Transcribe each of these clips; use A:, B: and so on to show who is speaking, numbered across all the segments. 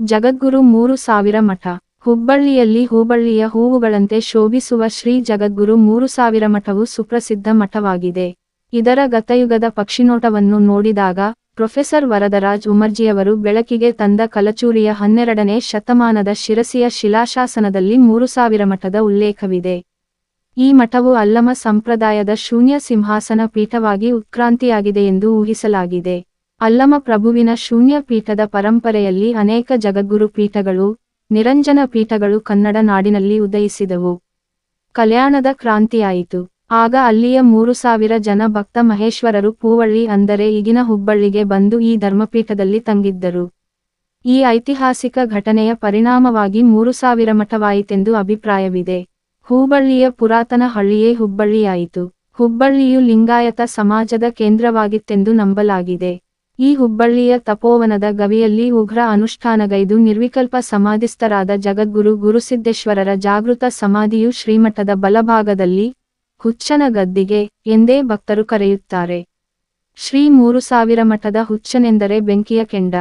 A: ಜಗದ್ಗುರು ಮೂರು ಸಾವಿರ ಮಠ. ಹುಬ್ಬಳ್ಳಿಯಲ್ಲಿ ಹೂಬಳ್ಳಿಯ ಹೂವುಗಳಂತೆ ಶೋಭಿಸುವ ಶ್ರೀ ಜಗದ್ಗುರು ಮೂರು ಸಾವಿರ ಮಠವು ಸುಪ್ರಸಿದ್ಧ ಮಠವಾಗಿದೆ. ಇದರ ಗತಯುಗದ ಪಕ್ಷಿನೋಟವನ್ನು ನೋಡಿದಾಗ ಪ್ರೊಫೆಸರ್ ವರದರಾಜ್ ಉಮರ್ಜಿಯವರು ಬೆಳಕಿಗೆ ತಂದ ಕಲಚೂರಿಯ ಹನ್ನೆರಡನೇ ಶತಮಾನದ ಶಿರಸಿಯ ಶಿಲಾಶಾಸನದಲ್ಲಿ ಮೂರು ಸಾವಿರ ಮಠದ ಉಲ್ಲೇಖವಿದೆ. ಈ ಮಠವು ಅಲ್ಲಮ ಸಂಪ್ರದಾಯದ ಶೂನ್ಯ ಸಿಂಹಾಸನ ಪೀಠವಾಗಿ ಉತ್ಕ್ರಾಂತಿಯಾಗಿದೆ ಎಂದು ಊಹಿಸಲಾಗಿದೆ. ಅಲ್ಲಮ ಪ್ರಭುವಿನ ಶೂನ್ಯ ಪೀಠದ ಪರಂಪರೆಯಲ್ಲಿ ಅನೇಕ ಜಗದ್ಗುರು ಪೀಠಗಳು, ನಿರಂಜನ ಪೀಠಗಳು ಕನ್ನಡ ನಾಡಿನಲ್ಲಿ ಉದಯಿಸಿದವು. ಕಲ್ಯಾಣದ ಕ್ರಾಂತಿಯಾಯಿತು. ಆಗ ಅಲ್ಲಿಯ ಮೂರು ಸಾವಿರ ಜನ ಭಕ್ತ ಮಹೇಶ್ವರರು ಪೂವಳ್ಳಿ ಅಂದರೆ ಈಗಿನ ಹುಬ್ಬಳ್ಳಿಗೆ ಬಂದು ಈ ಧರ್ಮಪೀಠದಲ್ಲಿ ತಂಗಿದ್ದರು. ಈ ಐತಿಹಾಸಿಕ ಘಟನೆಯ ಪರಿಣಾಮವಾಗಿ ಮೂರು ಸಾವಿರ ಮಠವಾಯಿತೆಂದು ಅಭಿಪ್ರಾಯವಿದೆ. ಹೂಬಳ್ಳಿಯ ಪುರಾತನ ಹಳ್ಳಿಯೇ ಹುಬ್ಬಳ್ಳಿಯಾಯಿತು. ಹುಬ್ಬಳ್ಳಿಯು ಲಿಂಗಾಯತ ಸಮಾಜದ ಕೇಂದ್ರವಾಗಿತ್ತೆಂದು ನಂಬಲಾಗಿದೆ. ಈ ಹುಬ್ಬಳ್ಳಿಯ ತಪೋವನದ ಗವಿಯಲ್ಲಿ ಉಗ್ರ ಅನುಷ್ಠಾನಗೈದು ನಿರ್ವಿಕಲ್ಪ ಸಮಾಧಿಸ್ಥರಾದ ಜಗದ್ಗುರು ಗುರುಸಿದ್ದೇಶ್ವರರ ಜಾಗೃತ ಸಮಾಧಿಯು ಶ್ರೀಮಠದ ಬಲಭಾಗದಲ್ಲಿ ಹುಚ್ಚನ ಗದ್ದಿಗೆ ಎಂದೇ ಭಕ್ತರು ಕರೆಯುತ್ತಾರೆ. ಶ್ರೀ ಮೂರು ಸಾವಿರ ಮಠದ ಹುಚ್ಚನೆಂದರೆ ಬೆಂಕಿಯ ಕೆಂಡ.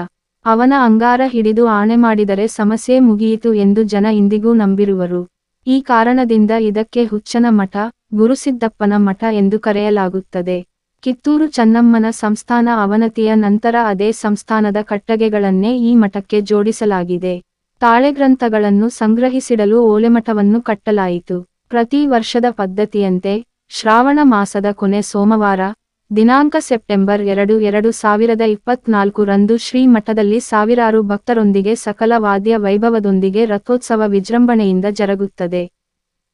A: ಅವನ ಅಂಗಾರ ಹಿಡಿದು ಆಣೆ ಮಾಡಿದರೆ ಸಮಸ್ಯೆ ಮುಗಿಯಿತು ಎಂದು ಜನ ಇಂದಿಗೂ ನಂಬಿರುವರು. ಈ ಕಾರಣದಿಂದ ಇದಕ್ಕೆ ಹುಚ್ಚನ ಮಠ ಗುರುಸಿದ್ದಪ್ಪನ ಮಠ ಎಂದು ಕರೆಯಲಾಗುತ್ತದೆ. ಕಿತ್ತೂರು ಚನ್ನಮ್ಮನ ಸಂಸ್ಥಾನ ಅವನತಿಯ ನಂತರ ಅದೇ ಸಂಸ್ಥಾನದ ಕಟ್ಟಗೆಗಳನ್ನೇ ಈ ಮಠಕ್ಕೆ ಜೋಡಿಸಲಾಗಿದೆ. ತಾಳೆಗ್ರಂಥಗಳನ್ನು ಸಂಗ್ರಹಿಸಿಡಲು ಓಲೆಮಠವನ್ನು ಕಟ್ಟಲಾಯಿತು. ಪ್ರತಿ ವರ್ಷದ ಪದ್ಧತಿಯಂತೆ ಶ್ರಾವಣ ಮಾಸದ ಕೊನೆ ಸೋಮವಾರ, ದಿನಾಂಕ ಸೆಪ್ಟೆಂಬರ್ ಎರಡು ಎರಡು ಸಾವಿರದ ಇಪ್ಪತ್ನಾಲ್ಕು ರಂದು ಶ್ರೀ ಮಠದಲ್ಲಿ ಸಾವಿರಾರು ಭಕ್ತರೊಂದಿಗೆ ಸಕಲ ವಾದ್ಯ ವೈಭವದೊಂದಿಗೆ ರಥೋತ್ಸವ ವಿಜೃಂಭಣೆಯಿಂದ ಜರುಗುತ್ತದೆ.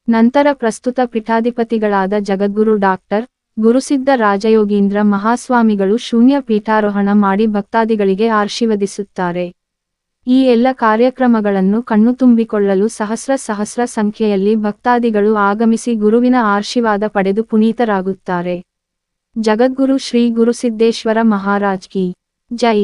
A: ನಂತರ ಪ್ರಸ್ತುತ ಪೀಠಾಧಿಪತಿಗಳಾದ ಜಗದ್ಗುರು ಡಾಕ್ಟರ್ ಗುರುಸಿದ್ಧ ರಾಜಯೋಗೀಂದ್ರ ಮಹಾಸ್ವಾಮಿಗಳು ಶೂನ್ಯ ಪೀಠಾರೋಹಣ ಮಾಡಿ ಭಕ್ತಾದಿಗಳಿಗೆ ಆಶೀರ್ವದಿಸುತ್ತಾರೆ. ಈ ಎಲ್ಲ ಕಾರ್ಯಕ್ರಮಗಳನ್ನು ಕಣ್ಣು ತುಂಬಿಕೊಳ್ಳಲು ಸಹಸ್ರ ಸಹಸ್ರ ಸಂಖ್ಯೆಯಲ್ಲಿ ಭಕ್ತಾದಿಗಳು ಆಗಮಿಸಿ ಗುರುವಿನ ಆಶೀರ್ವಾದ ಪಡೆದು ಪುನೀತರಾಗುತ್ತಾರೆ. ಜಗದ್ಗುರು ಶ್ರೀ ಗುರುಸಿದ್ದೇಶ್ವರ ಮಹಾರಾಜ್ ಕಿ. ಜೈ.